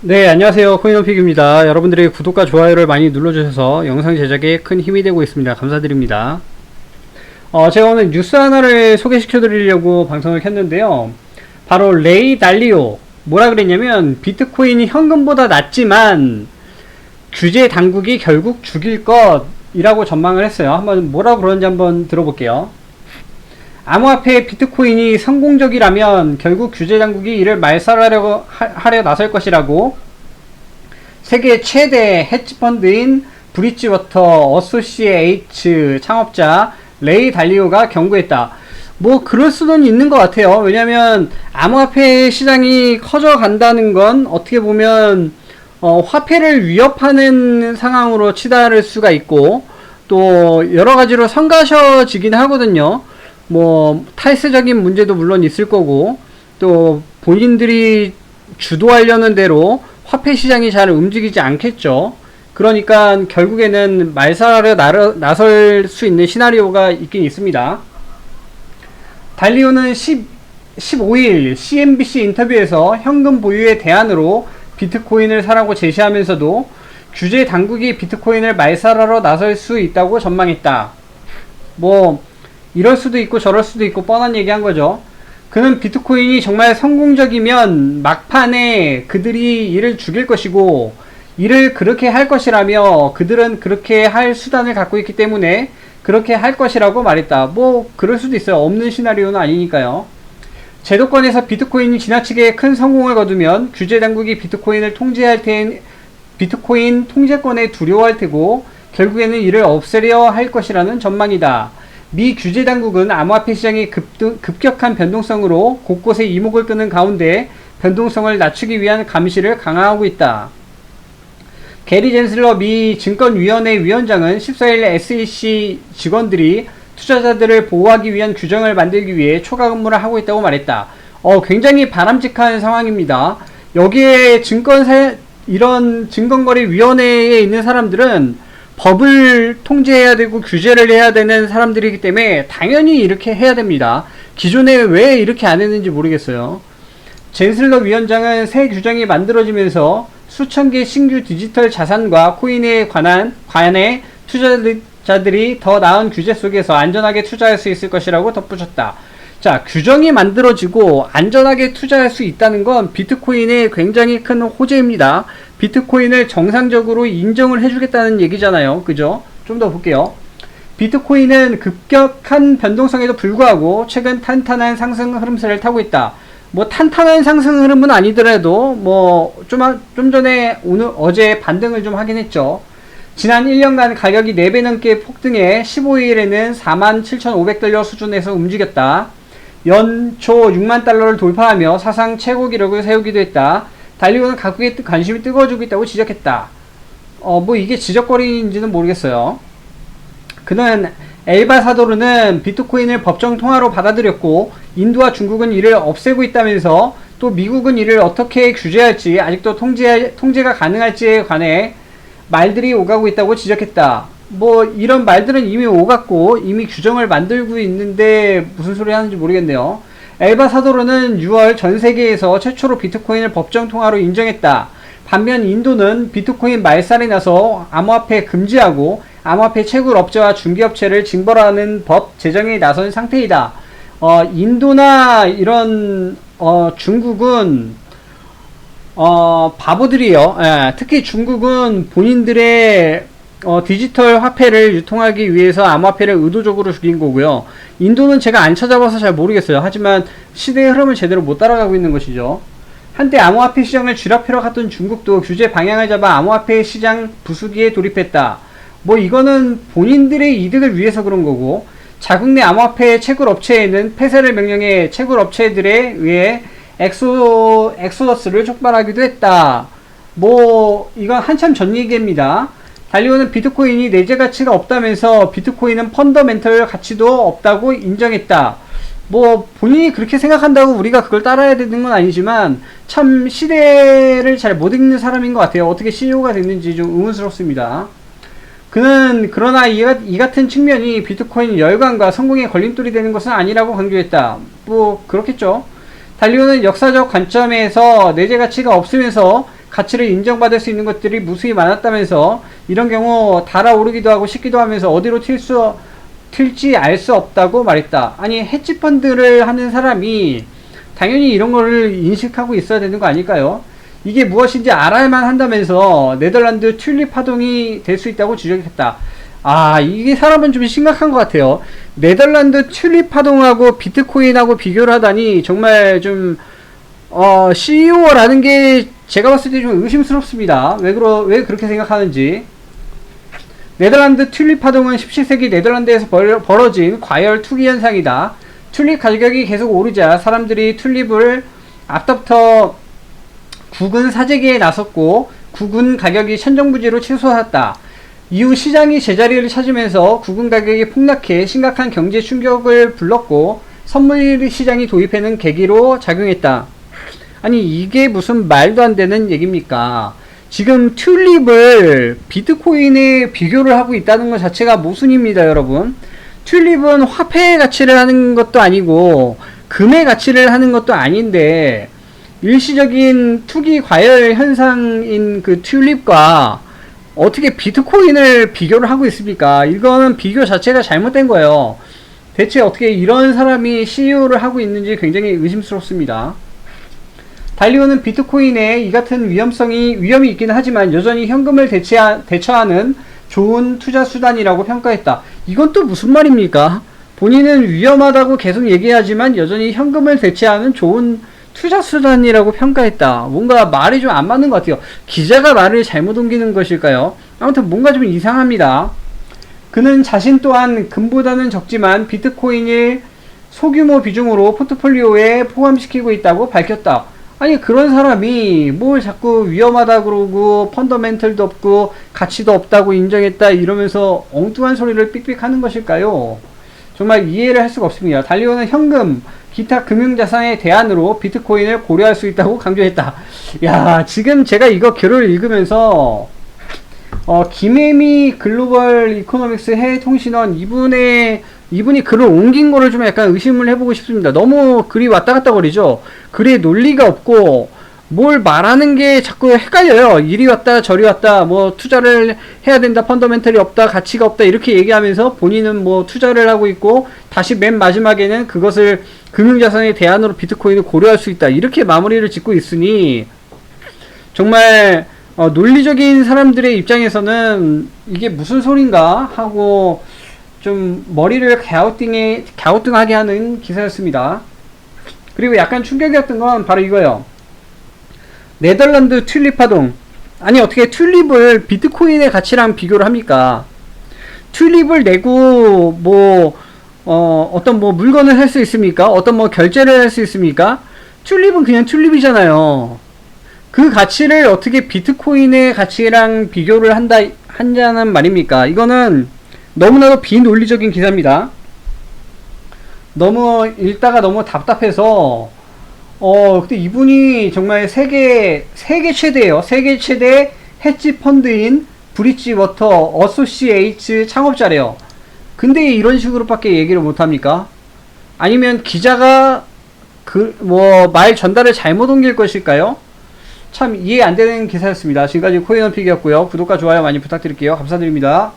네, 안녕하세요. 코인원픽입니다. 여러분들의 구독과 좋아요를 많이 눌러주셔서 영상 제작에 큰 힘이 되고 있습니다. 감사드립니다. 어, 제가 오늘 뉴스 하나를 소개시켜 드리려고 방송을 켰는데요. 바로 레이 달리오. 뭐라 그랬냐면, 비트코인이 현금보다 낮지만, 규제 당국이 결국 죽일 것 이라고 전망을 했어요. 한번 뭐라 그러는지 한번 들어볼게요. 암호화폐 비트코인이 성공적이라면 결국 규제 당국이 이를 말살하려고 하- 하려 나설 것이라고 세계 최대 헤지펀드인 브릿지워터 어소시에이츠 창업자 레이 달리오가 경고했다. 뭐 그럴 수는 있는 것 같아요. 왜냐하면 암호화폐 시장이 커져간다는 건 어떻게 보면 어, 화폐를 위협하는 상황으로 치달을 수가 있고 또 여러 가지로 성가셔지긴 하거든요. 뭐 탈세적인 문제도 물론 있을 거고 또 본인들이 주도하려는 대로 화폐 시장이 잘 움직이지 않겠죠. 그러니까 결국에는 말살하려 나설 수 있는 시나리오가 있긴 있습니다. 달리오는 10, 15일 CNBC 인터뷰에서 현금 보유의 대안으로 비트코인을 사라고 제시하면서도 규제 당국이 비트코인을 말살하러 나설 수 있다고 전망했다. 뭐 이럴 수도 있고 저럴 수도 있고 뻔한 얘기 한 거죠. 그는 비트코인이 정말 성공적이면 막판에 그들이 이를 죽일 것이고 이를 그렇게 할 것이라며 그들은 그렇게 할 수단을 갖고 있기 때문에 그렇게 할 것이라고 말했다. 뭐 그럴 수도 있어요. 없는 시나리오는 아니니까요. 제도권에서 비트코인이 지나치게 큰 성공을 거두면 규제 당국이 비트코인을 통제할 테 비트코인 통제권에 두려워할 테고 결국에는 이를 없애려 할 것이라는 전망이다. 미 규제 당국은 암호화폐 시장의 급등, 급격한 변동성으로 곳곳에 이목을 끄는 가운데 변동성을 낮추기 위한 감시를 강화하고 있다. 게리 젠슬러 미 증권위원회 위원장은 14일 SEC 직원들이 투자자들을 보호하기 위한 규정을 만들기 위해 초과 근무를 하고 있다고 말했다. 어, 굉장히 바람직한 상황입니다. 여기에 증권사, 이런 증권거래위원회에 있는 사람들은 법을 통제해야 되고 규제를 해야 되는 사람들이기 때문에 당연히 이렇게 해야 됩니다. 기존에 왜 이렇게 안 했는지 모르겠어요. 젠슬러 위원장은 새 규정이 만들어지면서 수천 개 신규 디지털 자산과 코인에 관한 관해 투자자들이 더 나은 규제 속에서 안전하게 투자할 수 있을 것이라고 덧붙였다. 자, 규정이 만들어지고 안전하게 투자할 수 있다는 건 비트코인의 굉장히 큰 호재입니다. 비트코인을 정상적으로 인정을 해주겠다는 얘기잖아요. 그죠? 좀 더 볼게요. 비트코인은 급격한 변동성에도 불구하고 최근 탄탄한 상승 흐름세를 타고 있다. 뭐 탄탄한 상승 흐름은 아니더라도 뭐좀 좀 전에 오늘 어제 반등을 좀 하긴 했죠. 지난 1년간 가격이 4배 넘게 폭등해 15일에는 47,500달러 수준에서 움직였다. 연초 6만 달러를 돌파하며 사상 최고 기록을 세우기도 했다. 달리오는 각국의 뜨- 관심이 뜨거워지고 있다고 지적했다. 어, 뭐 이게 지적거리인지는 모르겠어요. 그는 엘바사도르는 비트코인을 법정 통화로 받아들였고 인도와 중국은 이를 없애고 있다면서 또 미국은 이를 어떻게 규제할지 아직도 통제 통제가 가능할지에 관해 말들이 오가고 있다고 지적했다. 뭐 이런 말들은 이미 오갔고 이미 규정을 만들고 있는데 무슨 소리 하는지 모르겠네요. 엘바 사도르는 6월 전 세계에서 최초로 비트코인을 법정 통화로 인정했다. 반면 인도는 비트코인 말살에 나서 암호화폐 금지하고 암호화폐 채굴 업체와 중개업체를 징벌하는 법 제정에 나선 상태이다. 어, 인도나 이런 어, 중국은 어, 바보들이요. 예, 특히 중국은 본인들의 어, 디지털 화폐를 유통하기 위해서 암호화폐를 의도적으로 죽인 거고요. 인도는 제가 안 찾아봐서 잘 모르겠어요. 하지만 시대의 흐름을 제대로 못 따라가고 있는 것이죠. 한때 암호화폐 시장을 쥐락펴러 갔던 중국도 규제 방향을 잡아 암호화폐 시장 부수기에 돌입했다. 뭐 이거는 본인들의 이득을 위해서 그런 거고 자국 내 암호화폐 채굴 업체에는 폐쇄를 명령해 채굴 업체들에 의해 엑소 엑소더스를 촉발하기도 했다. 뭐 이건 한참 전 얘기입니다. 달리오는 비트코인이 내재 가치가 없다면서 비트코인은 펀더멘털 가치도 없다고 인정했다. 뭐 본인이 그렇게 생각한다고 우리가 그걸 따라야 되는 건 아니지만 참 시대를 잘 못 읽는 사람인 것 같아요. 어떻게 CEO가 됐는지 좀 의문스럽습니다. 그는 그러나 이, 가- 이 같은 측면이 비트코인 열광과 성공의 걸림돌이 되는 것은 아니라고 강조했다. 뭐 그렇겠죠. 달리오는 역사적 관점에서 내재 가치가 없으면서 가치를 인정받을 수 있는 것들이 무수히 많았다면서 이런 경우 달아오르기도 하고 식기도 하면서 어디로 튈 수, 튈지 알 수 없다고 말했다. 아니, 헤지펀드를 하는 사람이 당연히 이런 거를 인식하고 있어야 되는 거 아닐까요? 이게 무엇인지 알아야만 한다면서 네덜란드 튤립 파동이 될 수 있다고 지적했다. 아, 이게 사람은 좀 심각한 것 같아요. 네덜란드 튤립 파동하고 비트코인하고 비교를 하다니 정말 좀, 어, CEO라는 게 제가 봤을 때 좀 의심스럽습니다. 왜, 그러, 왜 그렇게 생각하는지. 네덜란드 튤립 파동은 17세기 네덜란드에서 벌, 벌어진 과열 투기 현상이다. 튤립 가격이 계속 오르자 사람들이 튤립을 앞부터 국은 사재기에 나섰고 국은 가격이 천정부지로 치솟았다. 이후 시장이 제자리를 찾으면서 국은 가격이 폭락해 심각한 경제 충격을 불렀고 선물 시장이 도입하는 계기로 작용했다. 아니 이게 무슨 말도 안 되는 얘기입니까? 지금 튤립을 비트코인에 비교를 하고 있다는 것 자체가 모순입니다, 여러분. 튤립은 화폐의 가치를 하는 것도 아니고 금의 가치를 하는 것도 아닌데 일시적인 투기 과열 현상인 그 튤립과 어떻게 비트코인을 비교를 하고 있습니까? 이거는 비교 자체가 잘못된 거예요. 대체 어떻게 이런 사람이 CEO를 하고 있는지 굉장히 의심스럽습니다. 달리오는 비트코인에 이 같은 위험성이 위험이 있긴 하지만 여전히 현금을 대체하, 대처하는 좋은 투자 수단이라고 평가했다. 이건 또 무슨 말입니까? 본인은 위험하다고 계속 얘기하지만 여전히 현금을 대체하는 좋은 투자 수단이라고 평가했다. 뭔가 말이 좀 안 맞는 것 같아요. 기자가 말을 잘못 옮기는 것일까요? 아무튼 뭔가 좀 이상합니다. 그는 자신 또한 금보다는 적지만 비트코인을 소규모 비중으로 포트폴리오에 포함시키고 있다고 밝혔다. 아니 그런 사람이 뭘 자꾸 위험하다 그러고 펀더멘털도 없고 가치도 없다고 인정했다 이러면서 엉뚱한 소리를 삑삑 하는 것일까요? 정말 이해를 할 수가 없습니다. 달리오는 현금, 기타 금융자산의 대안으로 비트코인을 고려할 수 있다고 강조했다. 야, 지금 제가 이거 글을 읽으면서 어, 김혜미 글로벌 이코노믹스 해외통신원 이분의 이분이 글을 옮긴 거를 좀 약간 의심을 해보고 싶습니다. 너무 글이 왔다 갔다 거리죠. 글에 논리가 없고 뭘 말하는 게 자꾸 헷갈려요. 이리 왔다 저리 왔다 뭐 투자를 해야 된다 펀더멘털이 없다 가치가 없다 이렇게 얘기하면서 본인은 뭐 투자를 하고 있고 다시 맨 마지막에는 그것을 금융자산의 대안으로 비트코인을 고려할 수 있다 이렇게 마무리를 짓고 있으니 정말 어, 논리적인 사람들의 입장에서는 이게 무슨 소린가 하고 좀 머리를 갸우뚱해, 갸우뚱하게 하는 기사였습니다. 그리고 약간 충격이었던 건 바로 이거예요. 네덜란드 튤립 파동. 아니 어떻게 튤립을 비트코인의 가치랑 비교를 합니까? 튤립을 내고 뭐 어, 어떤 뭐 물건을 할 수 있습니까? 어떤 뭐 결제를 할 수 있습니까? 튤립은 그냥 튤립이잖아요. 그 가치를 어떻게 비트코인의 가치랑 비교를 한다 한다는 말입니까? 이거는 너무나도 비논리적인 기사입니다. 너무 읽다가 너무 답답해서 어 근데 이분이 정말 세계 세계 최대예요. 세계 최대 헤지 펀드인 브릿지 워터 어소시에이츠 창업자래요. 근데 이런 식으로밖에 얘기를 못 합니까? 아니면 기자가 그 뭐 말 전달을 잘못 옮길 것일까요? 참 이해 안 되는 기사였습니다. 지금까지 코인원픽이었고요. 구독과 좋아요 많이 부탁드릴게요. 감사드립니다.